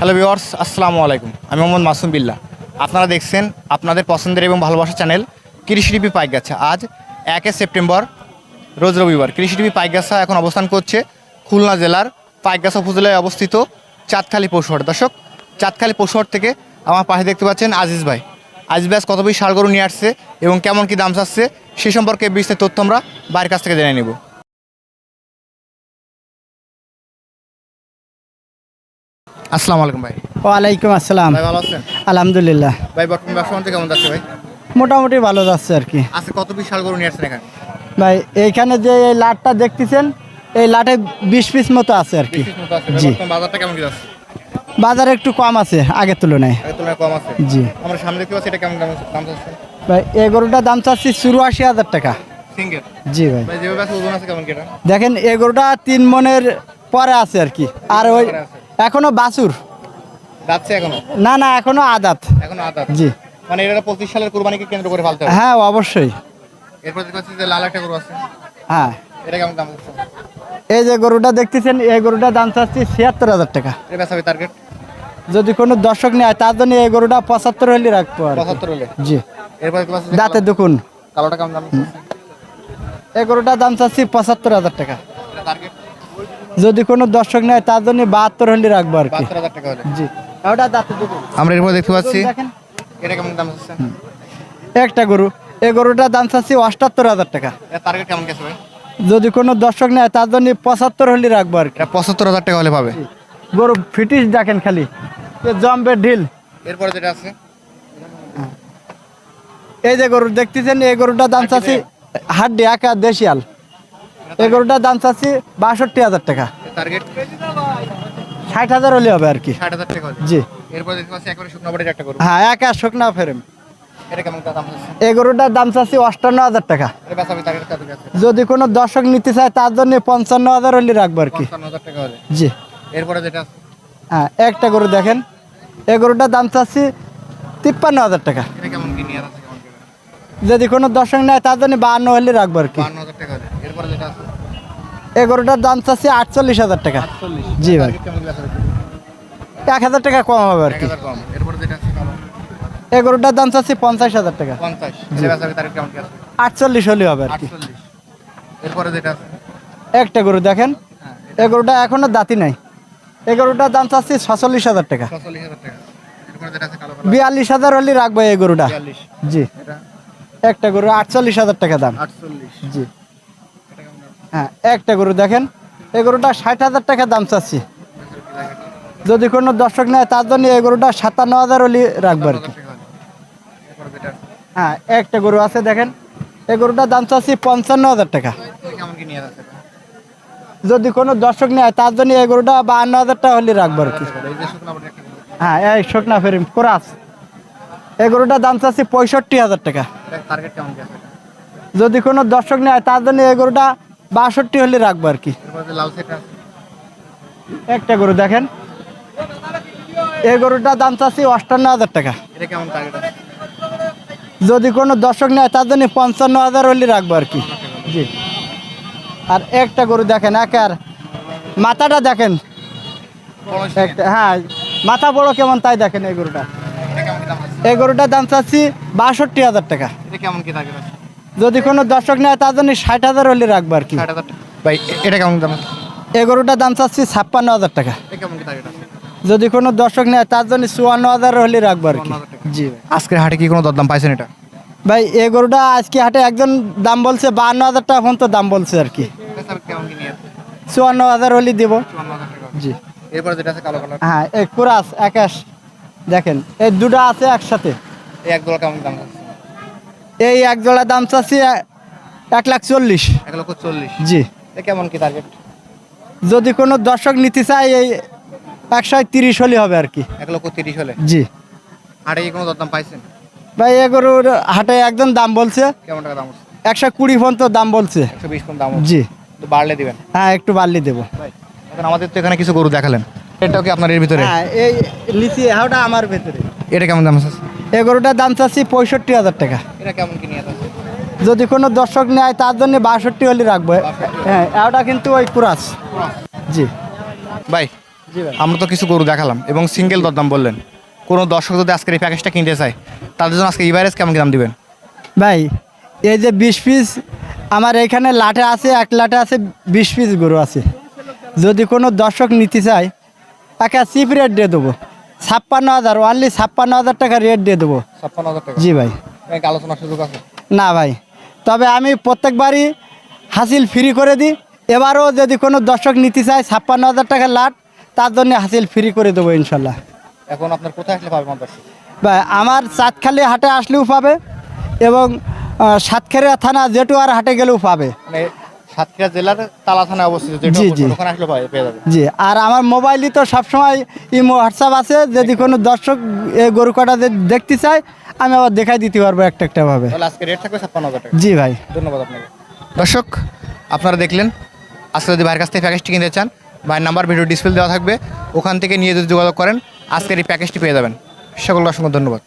Hello viewers আসসালামু আলাইকুম। আমি মোহাম্মদ মাসুম বিল্লাহ। আপনারা দেখছেন আপনাদের পছন্দের এবং ভালোবাসার চ্যানেল কৃষি টিভি পাইকগাছা। আজ একে সেপ্টেম্বর, রোজ রবিবার। কৃষি টিভি পাইকগাছা এখন অবস্থান করছে খুলনা জেলার পাইকগাছা উপজেলায় অবস্থিত চাঁদখালি পশুহাট। দর্শক, চাঁদখালি পশুহাট থেকে আমার পাশে দেখতে পাচ্ছেন আজিজ ভাই। আজিজ ভাই কত বেশি সার গরু নিয়ে আসছে এবং কেমন কি দাম চাচ্ছে, সে সম্পর্কে বিস্তারিত তথ্য আমরা বাইরের কাছ থেকে জেনে নেব। আসসালামু আলাইকুম ভাই। ওয়ালাইকুম আসসালাম। ভাই ভালো আছেন? আলহামদুলিল্লাহ। ভাই বর্তমান ব্যবসা বাণিজ্য কেমন যাচ্ছে ভাই? মোটামুটি ভালো যাচ্ছে আর কি। আজকে কত বিশাল গরু নিয়ে আসছেন এখানে? ভাই এইখানে যে এই লাটটা দেখতেছেন এই লাটে বিশ পিস মতো আছে আর কি। বিশ মতো আছে। জি। বাজারটা কেমন কি যাচ্ছে? বাজার একটু কম আছে আগের তুলনায়। কম আছে? জি। আমরা সামনে দেখতে পাচ্ছি এটা কেমন দাম দাম চাচ্ছে? ভাই এই গরুটার দাম চাচ্ছি চুরাশি হাজার টাকা। সিঙ্গেল? জি ভাই। ওজন আছে কেমন দেখেন এই গরুটা তিন মনের পরে আছে আর কি। আর ওই। এখনও বাছুর। যাচ্ছে এখনও? না না এখনও আদাত। এখনও আদা জি। মানে এটা পঁচিশ সালের কুরবানিকে কেন্দ্র করে ফালতে হবে। হ্যাঁ অবশ্যই। এরপর দেখতে পাচ্ছি যে লাল একটা গরু আছে। হ্যাঁ। এটা কেমন দাম এই যে গরুটা দেখতেছেন এই গরুটার দাম চাচ্ছি ছিয়াত্তর হাজার টাকা। এটা টার্গেট যদি কোনো দর্শক নেয় তার জন্য এই গরুটা পঁচাত্তর হলে রাখব। পঁচাত্তর হলে? জি। এরপর দাঁতে দুকুন কালোটা কেমন দাম এই গরুটার দাম চাচ্ছি পঁচাত্তর হাজার টাকা। টার্গেট যদি কোনো দর্শক নেয় তার জন্য বাহাত্তর হলে রাখব আর কি। জি। ওটা আমরা এরপর দেখতে পাচ্ছি। এটা কেমন দাম একটা গরু। এই গরুটার দাম চাচ্ছি অষ্টাত্তর হাজার টাকা। টার্গেট কেমন গেছে ভাই? যদি কোনো দর্শক নেয় তার জন্য পঁচাত্তর হলে রাখব আর কি। পঁচাত্তর হাজার টাকা হলে পাবে। গরু ফিটিস দেখেন খালি। জম্পের ঢিল। এরপরে যেটা আছে? এই যে গরু দেখতেছেন এই গরুটার দাম চাচ্ছি হাড্ডি একা দেশিয়াল। এই গরুটার দাম চাচ্ছি বাষট্টি হাজার টাকা। টার্গেট ষাট হাজার হলে হবে আর কি। ষাট হাজার টাকা জি। এরপর দেখতে পাচ্ছি একবারে শুকনো বাড়ির একটা গরু। হ্যাঁ একা শুকনা ফেরেম। কেমন দাম চাচ্ছি অষ্টান্ন হাজার টাকা। যদি কোনো দর্শক নিতে চায় তার জন্য পঞ্চান্ন হাজার হলে রাখব আর কি। জি। এরপরে যেটা হ্যাঁ একটা গরু দেখেন। এই গরুটার দাম চাচ্ছি তিপ্পান্ন হাজার টাকা। যদি কোনো দর্শক নেয় তার জন্য বাহান্ন হলে রাখব আর কি বান্ন হাজার টাকা হলে এরপরে যেটা আছে এই গরুটার দাম চাচ্ছি আটচল্লিশ হাজার টাকা। জি ভাই। এক হাজার টাকা কম হবে আর কি। এই গরুটার দাম চাচ্ছি পঞ্চাশ হাজার টাকা। আটচল্লিশ হলে হবে আর কি। একটা গরু দেখেন। হ্যাঁ এই গরুটা এখনও দাঁতি নাই। এই গরুটার দাম চাচ্ছি ছচল্লিশ হাজার টাকা। বিয়াল্লিশ হাজার হলে রাখব এই গরুটা। জি। একটা গরু আটচল্লিশ হাজার টাকা দাম। আটচল্লিশ। জি। হ্যাঁ একটা গরু দেখেন। এই গরুটা ষাট হাজার টাকা দাম চাচ্ছি। যদি কোনো দর্শক নেয় তার জন্য এই গরুটা সাতান্ন হাজার হলে রাখব আর কি। হ্যাঁ একটা গরু আছে দেখেন। এই গরুটার দাম চাচ্ছি পঞ্চান্ন হাজার টাকা। যদি কোনো দর্শক নেয় তার জন্য এই গরুটা বাহান্ন হাজার টাকা হলে রাখব আর কি। হ্যাঁ এই শুকনা ফেরিম কোরাস। এই গরুটার দাম চাচ্ছি পঁয়ষট্টি হাজার টাকা। যদি কোনো দর্শক নেয় তার জন্য এই গরুটা বাষট্টি হলে রাখব আর কি। একটা গরু দেখেন। এই গরুটার দাম চাচ্ছি অষ্টান্ন হাজার টাকা। যদি কোনো দর্শক নেয় তার জন্য পঞ্চান্ন হাজার হলে রাখব আর কি। জি। আর একটা গরু দেখেন এক আর। মাথাটা দেখেন। একটা হ্যাঁ মাথা বড় কেমন তাই দেখেন এই গরুটা। এই গরুটার দাম চাচ্ছি বাষট্টি হাজার টাকা। কেমন কি আছে? যদি কোনো দর্শক নেয় তার জন্য ষাট হাজার হলে রাখব আর কি। ষাট হাজার টাকা ভাই এটা কেমন দাম? গরুটার দাম চাচ্ছি ছাপ্পান্ন হাজার টাকা। কেমন কি যদি কোনো দর্শক নেয় তার জন্য চুয়ান্ন হাজার হলে রাখব আর কি। জি আজকের হাটে কি কোনো দরদাম পাইছেন এটা? ভাই এই গরুটা আজকে হাটে একজন দাম বলছে বাহান্ন হাজার টাকা পর্যন্ত দাম বলছে আর কি। কেমন কি নিয়ে চুয়ান্ন হাজার হলে দিব। জি। এরপরে যেটা আছে কালো কালার। হ্যাঁ এই কুরাস একাশ দেখেন এই দুটো আছে একসাথে। এই এক দোলা কেমন দাম আছে? এই এক জোড়া দাম চাচ্ছি এক লাখ চল্লিশ। এক লক্ষ চল্লিশ। জি। কেমন কি টার্গেট যদি কোনো দর্শক নিতে চায় এই একশো তিরিশ হলে হবে আর কি। এক লক্ষ তিরিশ হলে? জি। হাটে কি কোনো দরদাম পাইছেন? ভাই এ গরুর হাটে একজন দাম বলছে। কেমন টাকা দাম একশো কুড়ি পর্যন্ত দাম বলছে। একশো বিশ কোন দাম জি। তো বাড়লে দিবেন? হ্যাঁ একটু বাড়লে দেবো। এখন আমাদের তো এখানে কিছু গরু দেখালেন। এটাও কি আপনার এর ভিতরে? হ্যাঁ এই লিচি ওটা আমার ভেতরে। এটা কেমন দাম আছে এই গরুটার দাম চাচ্ছি পঁয়ষট্টি হাজার টাকা। এটা কেমন কি নিয়ে যদি কোনো দর্শক নেয় তার জন্য বাষট্টি হলে রাখব। হ্যাঁ ওটা কিন্তু ওই কুরাস। জি। ভাই জি ভাই। আমরা তো কিছু গরু দেখালাম এবং সিঙ্গেল দরদাম বললেন। কোনো দর্শক যদি আজকের এই প্যাকেজটা কিনতে চায় তাদের জন্য আজকে ইভারেজ কেমন দাম দিবেন? ভাই এই যে বিশ পিস আমার এখানে লাটে আছে এক লাটে আছে বিশ পিস গরু আছে। যদি কোনো দর্শক নিতে চায় তাকে চিপ রেট দিয়ে দেবো। ছাপ্পান্ন হাজার অনলি ছাপ্পান্ন হাজার টাকা রেট দিয়ে দেবো। ছাপ্পান্ন হাজার টাকা। জি ভাই। আলোচনার সুযোগ আছে? না ভাই। তবে আমি প্রত্যেকবারই হাসিল ফ্রি করে দিই। এবারও যদি কোনো দর্শক নিতে চায় ছাপ্পান্ন হাজার টাকা লাট তার জন্য হাসিল ফ্রি করে দেবো ইনশাল্লাহ। এখন আপনার কোথায় আসলে পাবে আমার ভাই আমার চাঁদখালি হাটে আসলেও পাবে এবং সাতক্ষীরা থানা জেটুয়ার হাটে গেলেও পাবে। মানে সাতক্ষীরা জেলার তালা থানায় অবস্থিত জি, জি। ওখানে আসলে পেয়ে যাবে জি আর আমার মোবাইলই তো সবসময় ইমো হোয়াটসঅ্যাপ আছে যদি কোনো দর্শক এই গরু কটা দেখতে চায় আমি আবার দেখাই দিতে পারব একটা একটা ভাবে। তাহলে আজকে রেট থাকবে ছাপ্পান্ন হাজার টাকা। জি ভাই। ধন্যবাদ আপনাকে। দর্শক আপনারা দেখলেন আজকে যদি ভাইয়ের কাছ থেকে প্যাকেজটি কিনতে চান ভাইয়ের নাম্বার ভিডিও ডিসপ্লে দেওয়া থাকবে ওখান থেকে নিয়ে যদি যোগাযোগ করেন আজকের এই প্যাকেজটি পেয়ে যাবেন। সকলকে অসংখ্য ধন্যবাদ।